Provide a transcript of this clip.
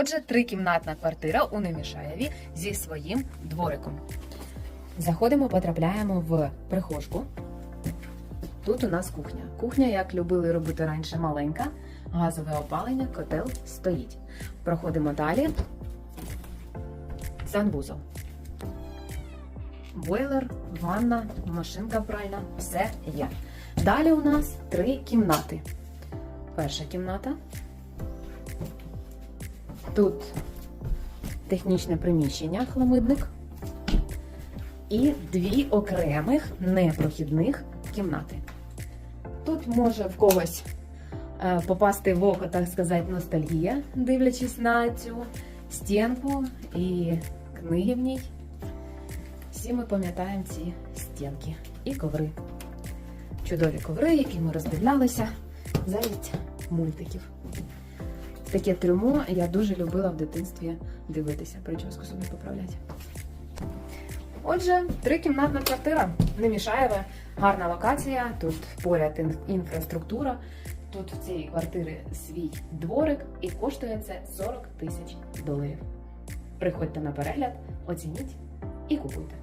Отже, трикімнатна квартира у Немішаєві зі своїм двориком. Заходимо, потрапляємо в прихожку. Тут у нас кухня. Кухня, як любили робити раніше, маленька, газове опалення, котел стоїть. Проходимо далі. Санвузол. Бойлер, ванна, машинка пральна, все є. Далі у нас три кімнати. Перша кімната. Тут технічне приміщення, хламидник. І дві окремих непрохідних кімнати. Тут може в когось е, попасти в око, так сказати, ностальгія, дивлячись на цю стінку і книги в ній. Всі ми пам'ятаємо ці стінки і коври. Чудові коври, які ми роздивлялися замість мультиків. Таке трюмо я дуже любила в дитинстві дивитися, прическу собі поправляти. Отже, трикімнатна квартира, Немішаєва, гарна локація, тут поряд інфраструктура, тут в цій квартирі свій дворик і коштує це 40 тисяч доларів. Приходьте на перегляд, оцініть і купуйте.